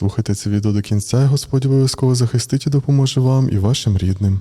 Слухайте це відео до кінця, і Господь обов'язково захистить і допоможе вам і вашим рідним.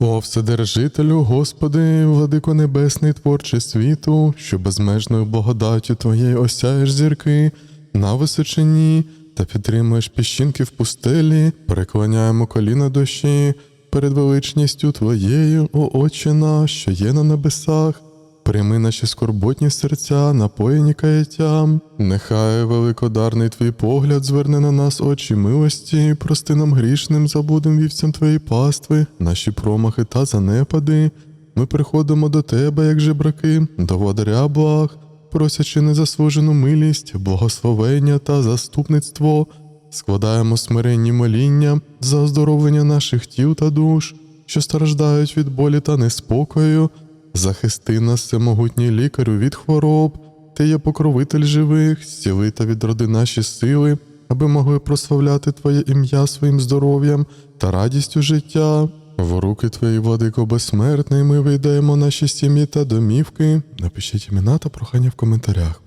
О, Вседержителю, Господи, владико небесний творче світу, що безмежною благодаттю Твоєю осяєш зірки на височині та підтримуєш піщинки в пустелі, переклоняємо коліна душі перед величністю Твоєю, о Отче наш, що є на небесах. Прийми наші скорботні серця, напоєні каяттям. Нехай великодарний твій погляд зверне на нас очі милості, прости нам грішним, забудем вівцям твоєї пастви, наші промахи та занепади. Ми приходимо до тебе, як жебраки, до владаря благ, просячи незаслужену милість, благословення та заступництво, складаємо смиренні моління за оздоровлення наших тіл та душ, що страждають від болі та неспокою. Захисти нас, всемогутній лікарю, від хвороб, ти є покровитель живих, зціли та відроди наші сили, аби могли прославляти Твоє ім'я своїм здоров'ям та радістю життя. В руки Твої, владико безсмертний, ми вийдаємо наші сім'ї та домівки. Напишіть імена та прохання в коментарях.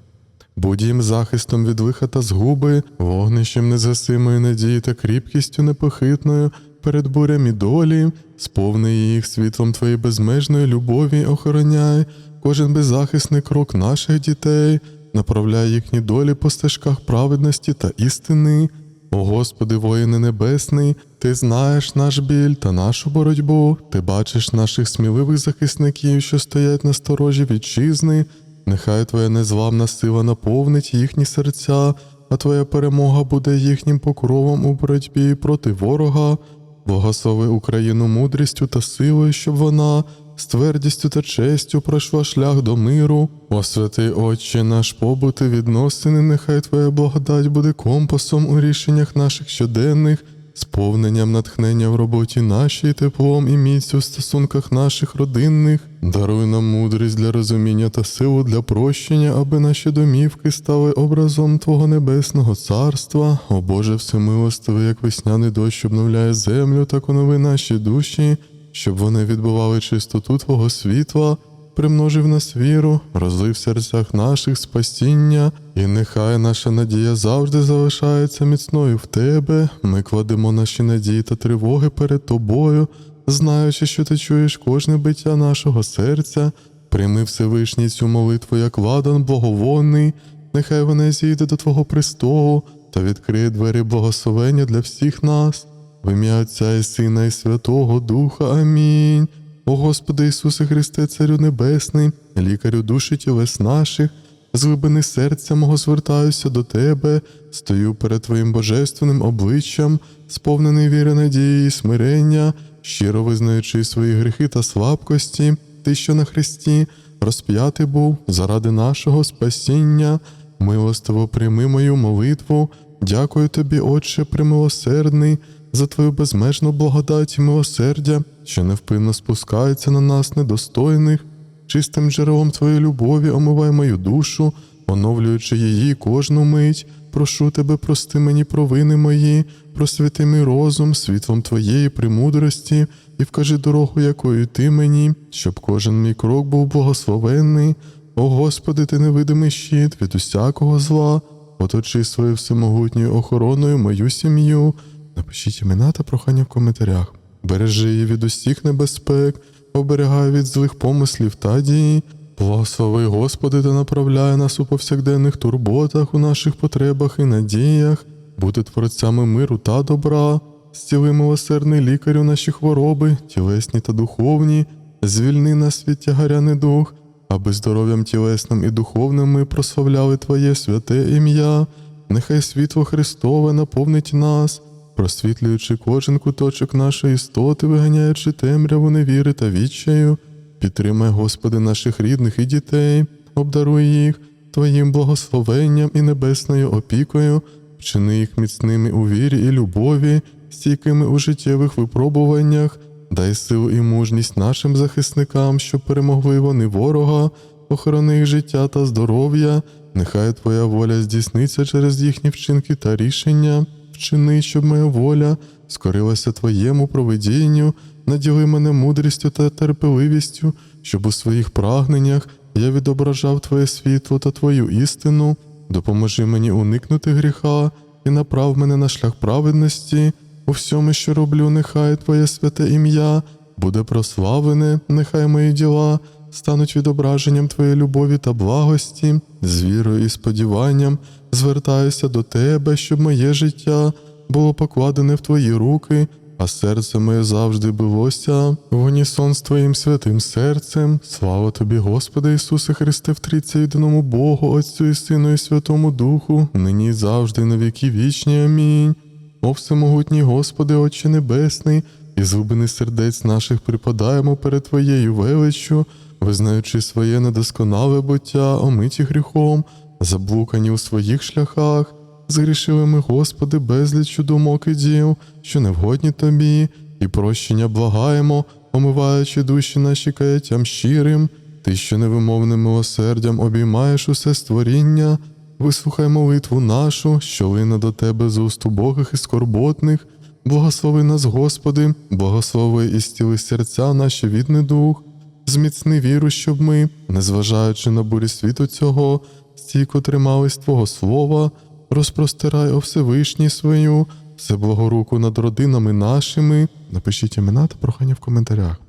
Будь їм захистом від лиха та згуби, вогнищем незгасимої надії та кріпкістю непохитною перед бурями долі, сповни їх світлом твоєї безмежної любові, охороняй кожен беззахисний крок наших дітей, направляй їхні долі по стежках праведності та істини. О Господи, воїне небесний, Ти знаєш наш біль та нашу боротьбу, Ти бачиш наших сміливих захисників, що стоять на сторожі вітчизни. Нехай Твоя незламна сила наповнить їхні серця, а Твоя перемога буде їхнім покровом у боротьбі проти ворога. Благослови Україну мудрістю та силою, щоб вона з твердістю та честю пройшла шлях до миру. Освяти, Отче наш побут і відносини, нехай Твоя благодать буде компасом у рішеннях наших щоденних, сповненням натхнення в роботі нашій, теплом і міцю в стосунках наших родинних. Даруй нам мудрість для розуміння та силу для прощення, аби наші домівки стали образом Твого небесного царства. О Боже, всемилостивий, як весняний дощ обновляє землю, так онови наші душі, щоб вони відбували чистоту Твого світла. Примножив нас віру, розлив в серцях наших спасіння, і нехай наша надія завжди залишається міцною в тебе. Ми кладемо наші надії та тривоги перед тобою, знаючи, що ти чуєш кожне биття нашого серця. Прийми Всевишній цю молитву, як ладан благовонний, нехай вона зійде до Твого престолу та відкриє двері благословення для всіх нас. В ім'я Отця і Сина, і Святого Духа. Амінь. О Господи Ісусе Христе, Царю Небесний, лікарю душі тілес наших, з глибини серця мого звертаюся до Тебе, стою перед Твоїм божественним обличчям, сповнений віри, надії і смирення, щиро визнаючи свої гріхи та слабкості, Ти, що на Христі, розп'ятий був заради нашого спасіння, милостиво прийми мою молитву. Дякую тобі, Отче, примилосердний, за твою безмежну благодать і милосердя, що невпинно спускається на нас, недостойних, чистим джерелом твоєї любові омивай мою душу, оновлюючи її кожну мить. Прошу тебе, прости мені провини мої, просвіти мій розум світлом твоєї премудрості і вкажи дорогу, якою ти мені, щоб кожен мій крок був благословенний. О Господи, ти невидимий щит від усякого зла, оточи своєю всемогутньою охороною мою сім'ю. Напишіть імена та прохання в коментарях. Бережи її від усіх небезпек, оберігай від злих помислів та дій. Благослови, Господи, та направляй нас у повсякденних турботах, у наших потребах і надіях, бути творцями миру та добра, зціли милосердний лікарю наші хвороби, тілесні та духовні, звільни нас від тягаря недух, аби здоров'ям тілесним і духовним ми прославляли Твоє святе ім'я, нехай світло Христове наповнить нас просвітлюючи кожен куточок нашої істоти, виганяючи темряву невіри та відчаю, підтримай, Господи, наших рідних і дітей, обдаруй їх Твоїм благословенням і небесною опікою, вчини їх міцними у вірі і любові, стійкими у життєвих випробуваннях, дай силу і мужність нашим захисникам, щоб перемогли вони ворога, охорони їх життя та здоров'я, нехай Твоя воля здійсниться через їхні вчинки та рішення. Вчини, щоб моя воля скорилася Твоєму провидінню, наділи мене мудрістю та терпеливістю, щоб у своїх прагненнях я відображав Твоє світло та Твою істину, допоможи мені уникнути гріха і направ мене на шлях праведності. У всьому, що роблю, нехай Твоє святе ім'я буде прославлене, нехай мої діла стануть відображенням Твоєї любові та благості, з вірою і сподіванням звертаюся до Тебе, щоб моє життя було покладене в Твої руки, а серце моє завжди билося в унісон з Твоїм святим серцем. Слава Тобі, Господи Ісусе Христе, в Трійці єдиному Богу, Отцю і Сину і Святому Духу, нині і завжди, на віки вічні. Амінь. О всемогутній Господи, Отче Небесний, і зубини сердець наших припадаємо перед Твоєю величчю, визнаючи своє недосконале буття, омиті гріхом, заблукані у своїх шляхах, згрішили ми, Господи, безлічу думок і діл, що не вгодні Тобі, і прощення благаємо, омиваючи душі наші каяттям щирим, Ти, що невимовним милосердям обіймаєш усе створіння, Вислухай молитву нашу, що лине до Тебе з уст убогих і скорботних. Благослови нас, Господи, благослови і стіли серця наші від недух, зміцни віру, щоб ми, незважаючи на бурі світу цього, стійко тримались Твого слова, розпростирай о Всевишній свою, все благоруку над родинами нашими. Напишіть імена та прохання в коментарях.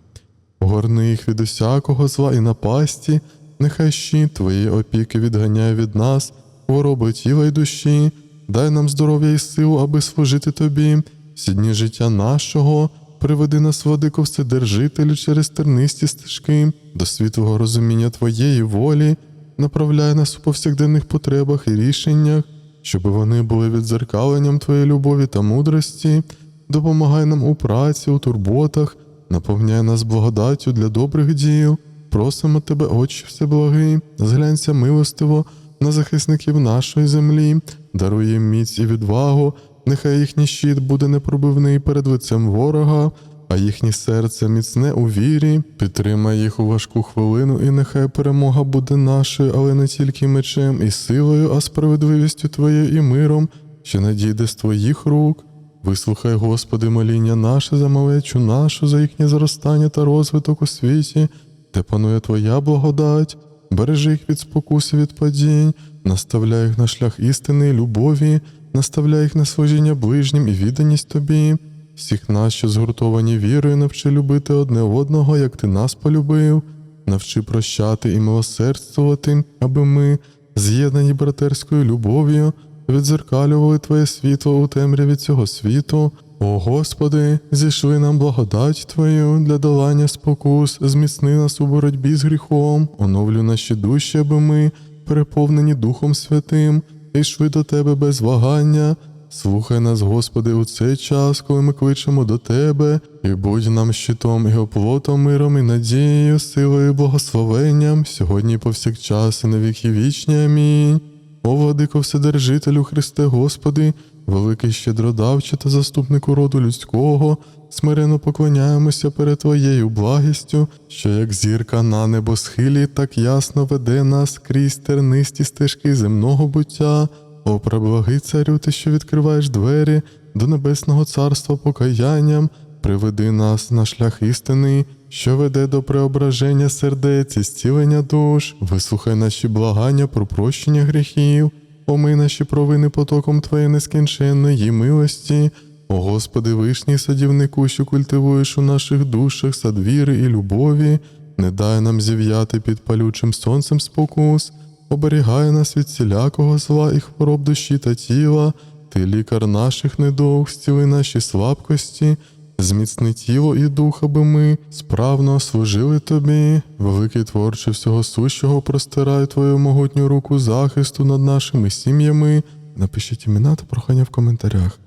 Огорни їх від усякого зла і напасті, нехай щит твоєї опіки відганяє від нас, хвороби тіла й душі, дай нам здоров'я і силу, аби служити тобі, всі дні життя нашого, приведи нас, владико, вседержителю, через тернисті стежки, до світлого розуміння Твоєї волі, направляй нас у повсякденних потребах і рішеннях, щоб вони були відзеркаленням Твоєї любові та мудрості, допомагай нам у праці, у турботах, наповняй нас благодаттю для добрих діл. Просимо тебе, Отче Всеблагий, зглянься милостиво на захисників нашої землі, даруй їм міць і відвагу, нехай їхній щит буде непробивний перед лицем ворога, а їхнє серце міцне у вірі, підтримай їх у важку хвилину, і нехай перемога буде нашою, але не тільки мечем і силою, а справедливістю Твоєю і миром, що надійде з Твоїх рук. Вислухай, Господи, моління наше за малечу нашу, за їхнє зростання та розвиток у світі, де панує Твоя благодать, бережи їх від спокуси від падінь, наставляй їх на шлях істини і любові, наставляй їх на служіння ближнім і відданість Тобі. Всіх нас, що згуртовані вірою, навчи любити одне одного, як ти нас полюбив, навчи прощати і милосердствувати, аби ми, з'єднані братерською любов'ю, відзеркалювали Твоє світло у темряві цього світу. О Господи, зійшли нам благодать Твою для долання спокус, зміцни нас у боротьбі з гріхом, оновлю наші душі, аби ми, переповнені Духом Святим, йшли до Тебе без вагання. Слухай нас, Господи, у цей час, коли ми кличемо до Тебе, і будь нам щитом і оплотом, миром і надією, силою і благословенням, сьогодні і повсякчас і на віки вічні. Амінь. О, владико Вседержителю Христе Господи, великий щедродавче та заступнику роду людського, смирено поклоняємося перед Твоєю благістю, що як зірка на небосхилі так ясно веде нас крізь тернисті стежки земного буття. О, преблагий царю, ти, що відкриваєш двері до небесного царства покаянням, приведи нас на шлях істини, що веде до преображення сердець і зцілення душ, вислухай наші благання про прощення гріхів, омий наші провини потоком Твоєї нескінченної милості. О Господи, вишній садівнику, що культивуєш у наших душах сад віри і любові, не дай нам зів'яти під палючим сонцем спокус, оберігай нас від всілякого зла і хвороб душі та тіла, ти лікар наших недуг, зціли наші слабкості, зміцни тіло і дух, аби ми справно служили тобі, великий творче всього сущого, простирай твою могутню руку захисту над нашими сім'ями. Напишіть імена та прохання в коментарях.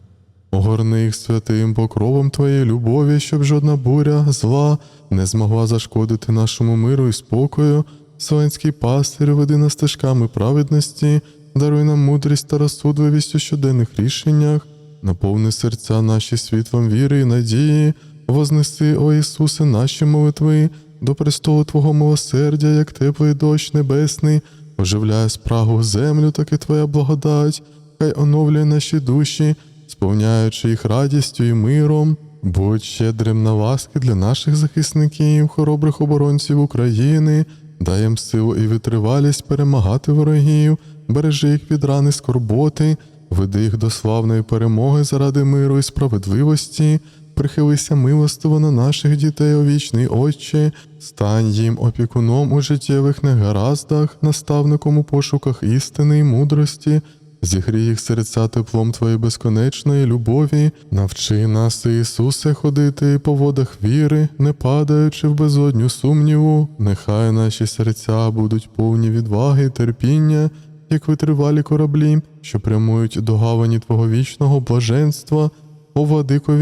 Огорни їх святим покровом Твоєї любові, щоб жодна буря, зла не змогла зашкодити нашому миру і спокою. Вселенський пастир, веди нас стежками праведності, даруй нам мудрість та розсудливість у щоденних рішеннях, наповни серця наші світлом віри і надії, вознеси, о Ісусе, наші молитви до престолу Твого милосердя, як теплий дощ небесний, оживляє спрагу землю, так і Твоя благодать, хай оновлює наші душі, сповняючи їх радістю і миром. Будь щедрим на ласки для наших захисників, хоробрих оборонців України, дай їм силу і витривалість перемагати ворогів, бережи їх від рани скорботи, веди їх до славної перемоги заради миру і справедливості. Прихилися милостиво на наших дітей, о вічний Отче, стань їм опікуном у життєвих негараздах, наставником у пошуках істини й мудрості, зігрій їх серця теплом Твоєї безконечної любові, навчи нас, Ісусе, ходити по водах віри, не падаючи в безодню сумніву, нехай наші серця будуть повні відваги терпіння, як витривалі кораблі, що прямують до гавані Твого вічного блаженства. О, владико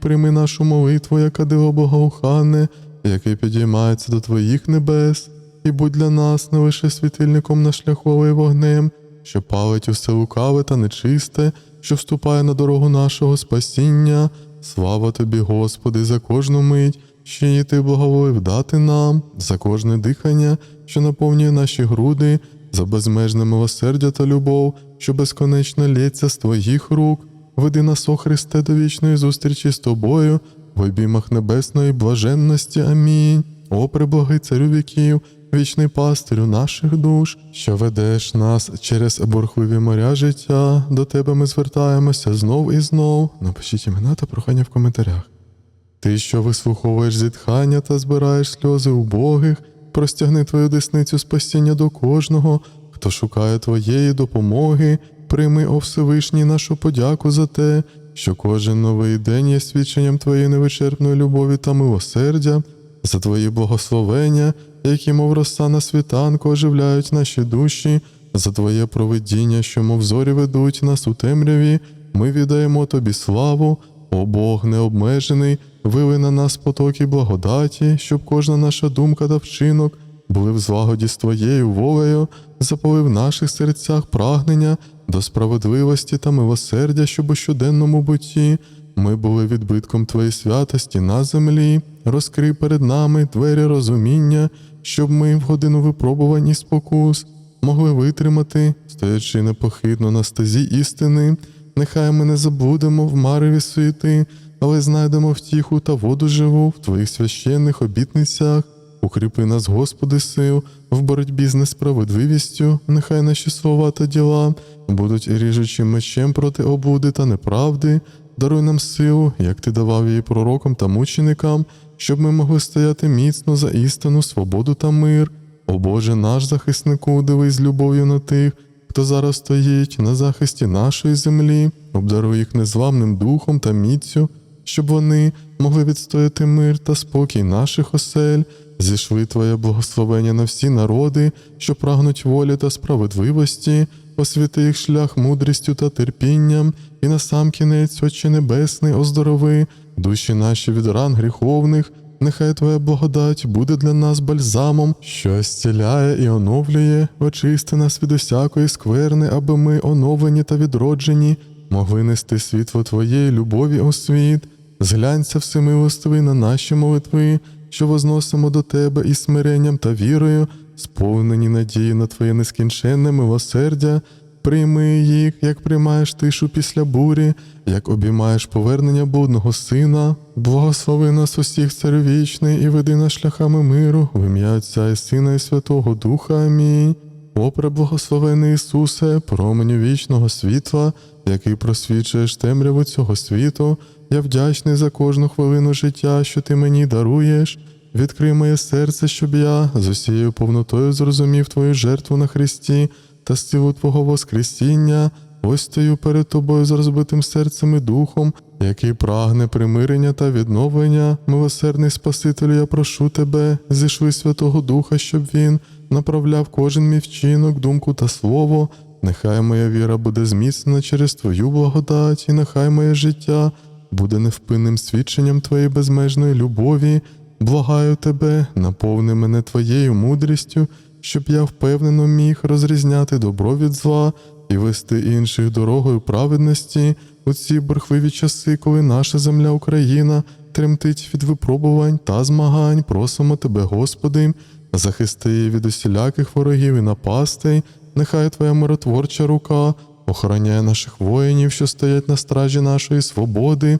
прийми нашу молитву, яка диво богоуханне, який підіймається до Твоїх небес, і будь для нас не лише світильником на шляху, але вогнем, що палить усе лукаве та нечисте, що вступає на дорогу нашого спасіння. Слава тобі, Господи, за кожну мить, що її ти благоволив дати нам, за кожне дихання, що наповнює наші груди, за безмежне милосердя та любов, що безконечно лється з твоїх рук. Веди нас, о Христе, до вічної зустрічі з тобою, в обіймах небесної блаженності. Амінь. О, преблагий царю віків, вічний пастирю наших душ, що ведеш нас через бурхливі моря життя. До тебе ми звертаємося знов і знов. Напишіть імена та прохання в коментарях. Ти, що вислуховуєш зітхання та збираєш сльози убогих, простягни твою десницю спасіння до кожного, хто шукає твоєї допомоги, прийми, о Всевишній, нашу подяку за те, що кожен новий день є свідченням твоєї невичерпної любові та милосердя, за твої благословення, які, мов роса на світанку, оживляють наші душі, за твоє провидіння, що, мов зорі ведуть нас у темряві, ми віддаємо тобі славу, о Бог необмежений, вили на нас потоки благодаті, щоб кожна наша думка та вчинок були в злагоді з твоєю волею, запали в наших серцях прагнення до справедливості та милосердя, щоб у щоденному буті ми були відбитком твоєї святості на землі, розкрий перед нами двері розуміння, щоб ми в годину випробувань і спокус могли витримати, стоячи непохитно на стезі істини. Нехай ми не забудемо в мареві суєти, але знайдемо втіху та воду живу в твоїх священних обітницях. Укріпи нас, Господи, сил, в боротьбі з несправедливістю, нехай наші слова та діла будуть ріжучим мечем проти облуди та неправди. Даруй нам силу, як ти давав її пророкам та мученикам, щоб ми могли стояти міцно за істину, свободу та мир. О Боже наш захиснику, дивись любов'ю на тих, хто зараз стоїть на захисті нашої землі, обдаруй їх незламним духом та міцю, щоб вони могли відстояти мир та спокій наших осель, зійшли Твоє благословення на всі народи, що прагнуть волі та справедливості, освіти їх шлях мудрістю та терпінням, і на сам Отче Небесний, оздорови, душі наші від ран гріховних. Нехай Твоя благодать буде для нас бальзамом, що зціляє і оновлює, очисти нас від усякої скверни, аби ми, оновлені та відроджені, могли нести світло Твоєї любові у світ. Зглянься всемилостивий на наші молитви, що возносимо до Тебе із смиренням та вірою, сповнені надії на Твоє нескінченне милосердя. Прийми їх, як приймаєш тишу після бурі, як обіймаєш повернення блудного сина, благослови нас усіх царю вічний і веди нас шляхами миру, в ім'я Отця і Сина і Святого Духа. Амінь. О, преблагословений Ісусе, променю вічного світла, який просвічуєш темряву цього світу, я вдячний за кожну хвилину життя, що ти мені даруєш. Відкрий моє серце, щоб я з усією повнотою зрозумів Твою жертву на Христі та силу Твого Воскресіння. Ось стою перед тобою з розбитим серцем і духом, який прагне примирення та відновлення. Милосердний Спасителю, я прошу тебе, зійшли Святого Духа, щоб він направляв кожен мій вчинок, думку та слово. Нехай моя віра буде зміцнена через Твою благодать, і нехай моє життя буде невпинним свідченням Твоєї безмежної любові. Благаю тебе, наповни мене Твоєю мудрістю, щоб я впевнено міг розрізняти добро від зла і вести інших дорогою праведності у ці бурхливі часи, коли наша земля Україна тремтить від випробувань та змагань. Просимо тебе, Господи, захисти від усіляких ворогів і напастей. Нехай Твоя миротворча рука охороняє наших воїнів, що стоять на стражі нашої свободи.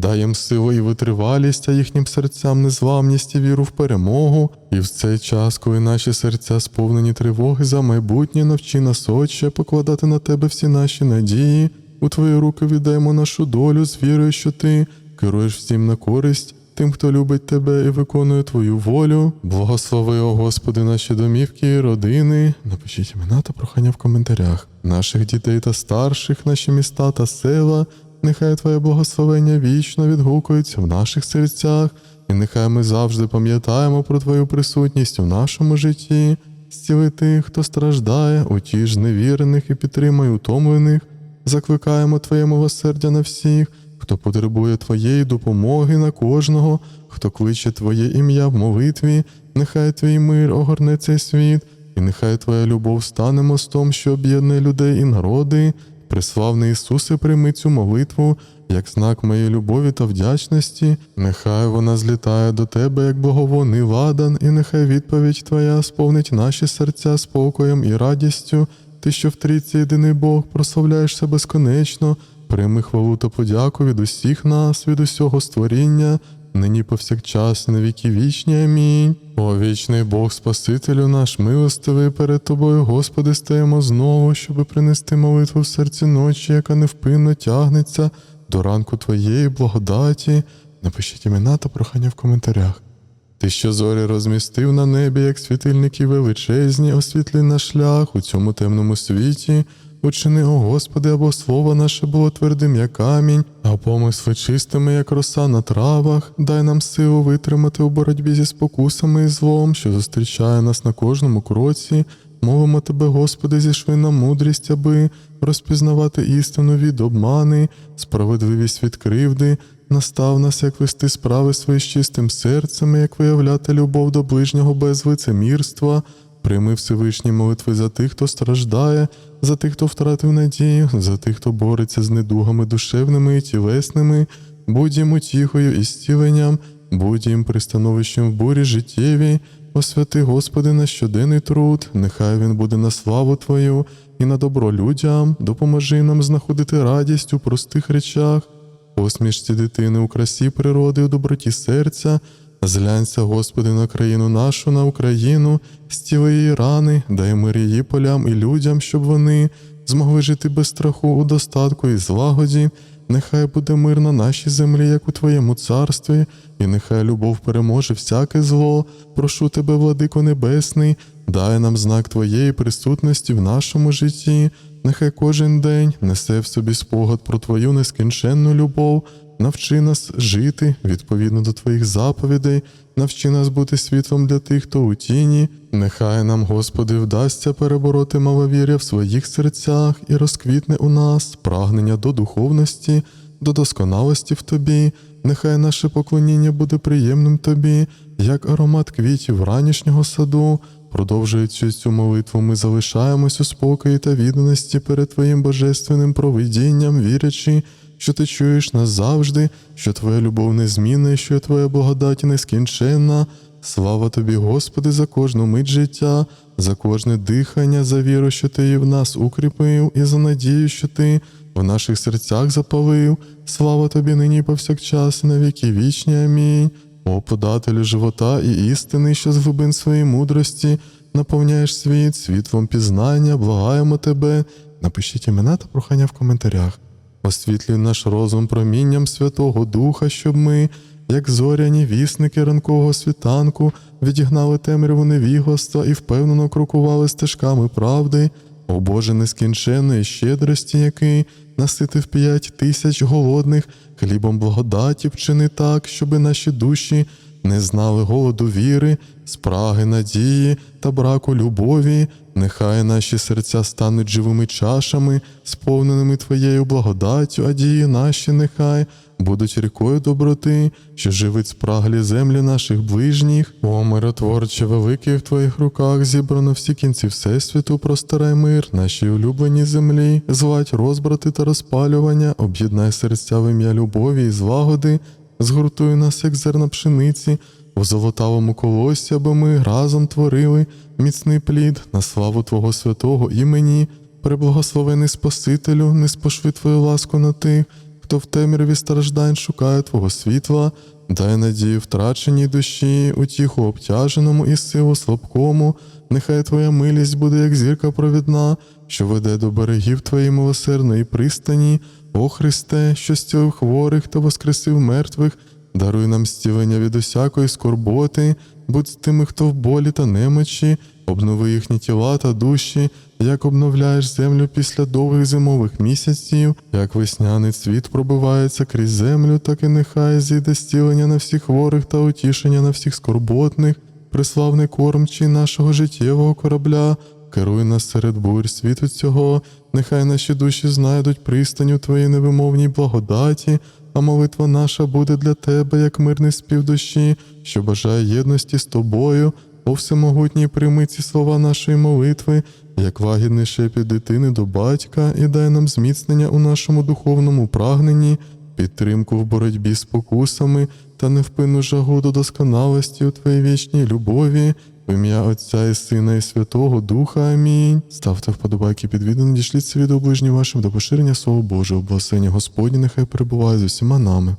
Дай їм силу і витривалість, а їхнім серцям незламність і віру в перемогу. І в цей час, коли наші серця сповнені тривоги за майбутнє, навчи нас, Отче, покладати на тебе всі наші надії. У твої руки віддаємо нашу долю з вірою, що ти керуєш всім на користь. Тим, хто любить тебе і виконує твою волю, благослови, о Господи, наші домівки і родини. Напишіть імена та прохання в коментарях. Наших дітей та старших, наші міста та села. Нехай Твоє благословення вічно відгукується в наших серцях, і нехай ми завжди пам'ятаємо про Твою присутність у нашому житті. Зціли тих, хто страждає, утіж невірених і підтримай утомлених. Закликаємо Твоє милосердя на всіх, хто потребує Твоєї допомоги на кожного, хто кличе Твоє ім'я в молитві, нехай Твій мир огорне цей світ, і нехай Твоя любов стане мостом, що об'єднує людей і народи. Приславний Ісусе, прийми цю молитву як знак моєї любові та вдячності. Нехай вона злітає до Тебе, як боговоний ладан, і нехай відповідь Твоя сповнить наші серця спокоєм і радістю. Ти, що в трійці єдиний Бог, прославляєшся безконечно, прийми хвалу та подяку від усіх нас, від усього створіння, нині повсякчас, на віки вічні. Амінь. О вічний Бог, Спасителю наш, милостивий перед Тобою, Господи, стаємо знову, щоби принести молитву в серці ночі, яка невпинно тягнеться до ранку Твоєї благодаті. Напишіть імена та прохання в коментарях. Ти, що зорі розмістив на небі, як світильники величезні, освітлі наш шлях у цьому темному світі. Учини, о Господи, або слово наше було твердим, як камінь, а помисли чистими, як роса на травах. Дай нам силу витримати у боротьбі зі спокусами і злом, що зустрічає нас на кожному кроці. Мовимо тебе, Господи, зішли нам мудрість, аби розпізнавати істину від обмани, справедливість від кривди, Настав нас, як вести справи свої з чистим серцем, як виявляти любов до ближнього без лицемірства. Прийми Всевишні молитви за тих, хто страждає, за тих, хто втратив надію, за тих, хто бореться з недугами душевними і тілесними, будь їм утіхою і зціленням, будь їм пристановищем в бурі життєвій. Освяти, Господи, на щоденний труд, нехай він буде на славу Твою і на добро людям, допоможи нам знаходити радість у простих речах. Посмішці дитини у красі природи, у доброті серця. Зглянься, Господи, на країну нашу, на Україну, стіли її рани, дай мир її полям і людям, щоб вони змогли жити без страху у достатку і злагоді. Нехай буде мир на нашій землі, як у Твоєму царстві, і нехай любов переможе всяке зло. Прошу тебе, владико Небесний, дай нам знак Твоєї присутності в нашому житті. Нехай кожен день несе в собі спогад про Твою нескінченну любов, навчи нас жити відповідно до Твоїх заповідей, навчи нас бути світлом для тих, хто у тіні. Нехай нам, Господи, вдасться перебороти маловір'я в своїх серцях і розквітне у нас прагнення до духовності, до досконалості в Тобі. Нехай наше поклоніння буде приємним Тобі, як аромат квітів ранішнього саду. Продовжуючи цю молитву, ми залишаємось у спокої та відданості перед Твоїм божественним провидінням, вірячи, що ти чуєш нас завжди, що Твоя любов незмінна, і що Твоя благодать нескінченна. Слава тобі, Господи, за кожну мить життя, за кожне дихання, за віру, що Ти її в нас укріпив, і за надію, що Ти в наших серцях запалив. Слава тобі нині повсякчас, і на віки вічні. Амінь. О подателю живота і істини, що з глибин своєї мудрості наповняєш світ світлом пізнання, благаємо тебе. Напишіть імена та прохання в коментарях. Освітлюй наш розум промінням Святого Духа, щоб ми, як зоряні вісники ранкового світанку, відігнали темряву невігластва і впевнено крокували стежками правди. О Боже нескінченної щедрості, який наситив п'ять тисяч голодних, хлібом благодаті вчини так, щоби наші душі не знали голоду віри, спраги надії та браку любові. Нехай наші серця стануть живими чашами, сповненими Твоєю благодаттю, а дії наші нехай будуть рікою доброти, що живить спраглі землі наших ближніх. О, миротворче, великий в Твоїх руках зібрано всі кінці Всесвіту, простирай мир, нашій улюбленій землі, звать розбрати та розпалювання, об'єднай серця в ім'я любові і злагоди, згуртуй нас, як зерна пшениці, у золотавому колосі, аби ми разом творили міцний плід на славу Твого святого імені, преблагословений Спасителю, не спошви Твою ласку на тих, хто в темряві страждань шукає Твого світла, дай надію втраченій душі, утіху обтяженому і силу слабкому, нехай Твоя милість буде, як зірка провідна, що веде до берегів Твоєї милосердної пристані, о Христе, що стілив хворих та воскресив мертвих, даруй нам стілення від усякої скорботи, будь з тими, хто в болі та немочі, обнови їхні тіла та душі, як обновляєш землю після довгих зимових місяців, як весняний цвіт пробивається крізь землю, так і нехай зійде стілення на всіх хворих та утішення на всіх скорботних, приславний кормчий нашого життєвого корабля, керуй нас серед бурь світу цього, нехай наші душі знайдуть пристань у Твоїй невимовній благодаті, а молитва наша буде для Тебе, як мирний спів душі, що бажає єдності з тобою. О всемогутній прийми ці слова нашої молитви, як лагідний шепіт дитини до батька, і дай нам зміцнення у нашому духовному прагненні, підтримку в боротьбі з покусами та невпинну жагу до досконалості у Твоїй вічній любові, в ім'я Отця і Сина і Святого Духа. Амінь. Ставте вподобайки під відео, надішліть це відео ближнім вашим до поширення Слова Божого. Благословення Господні нехай перебуває з усіма нами.